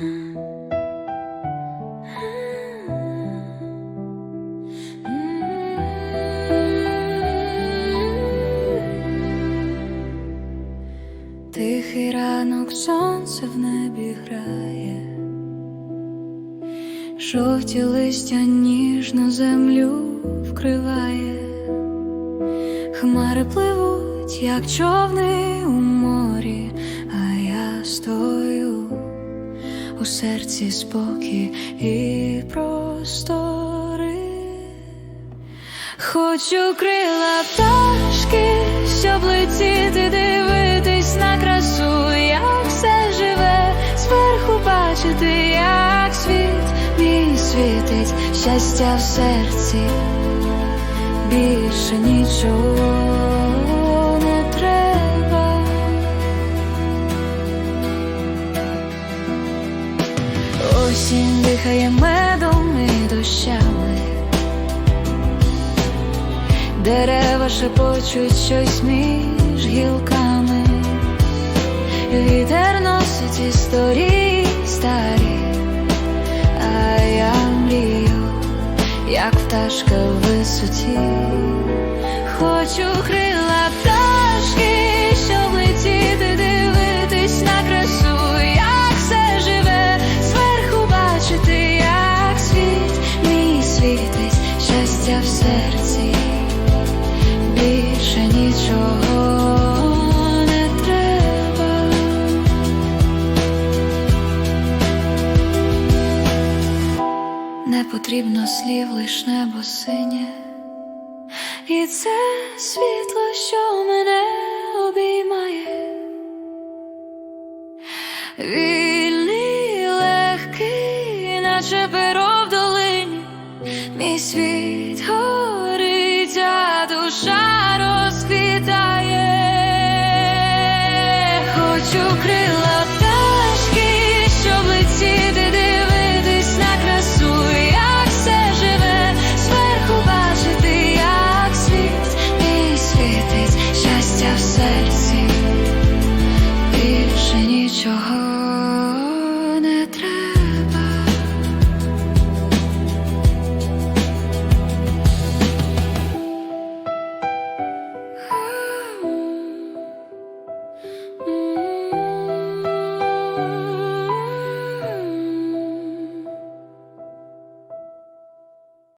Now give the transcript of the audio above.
Тихий ранок сонце в небі грає, жовті листя ніжно землю вкриває, хмари пливуть, як човни у серці спокій і простори. Хочу крила пташки, щоб летіти, дивитись на красу, як все живе, зверху бачити, як світ мій світить, щастя в серці, більше нічого Осінь дихає медом і дощами. Дерева шепочуть щось між гілками, вітер носить історії старі, а я мрію, як пташка в висоті, хочу крила щастя в серці більше нічого не треба. Не потрібно слів, лиш небо синє, і це світло, що мене обіймає. Вільний, легкий, наче перо мій світ горить, а душа розквітає. Хочу крила пташки, щоб летіти, дивитись на красу, як все живе, зверху бачити, як світ мій світить, щастя в серці, більше нічого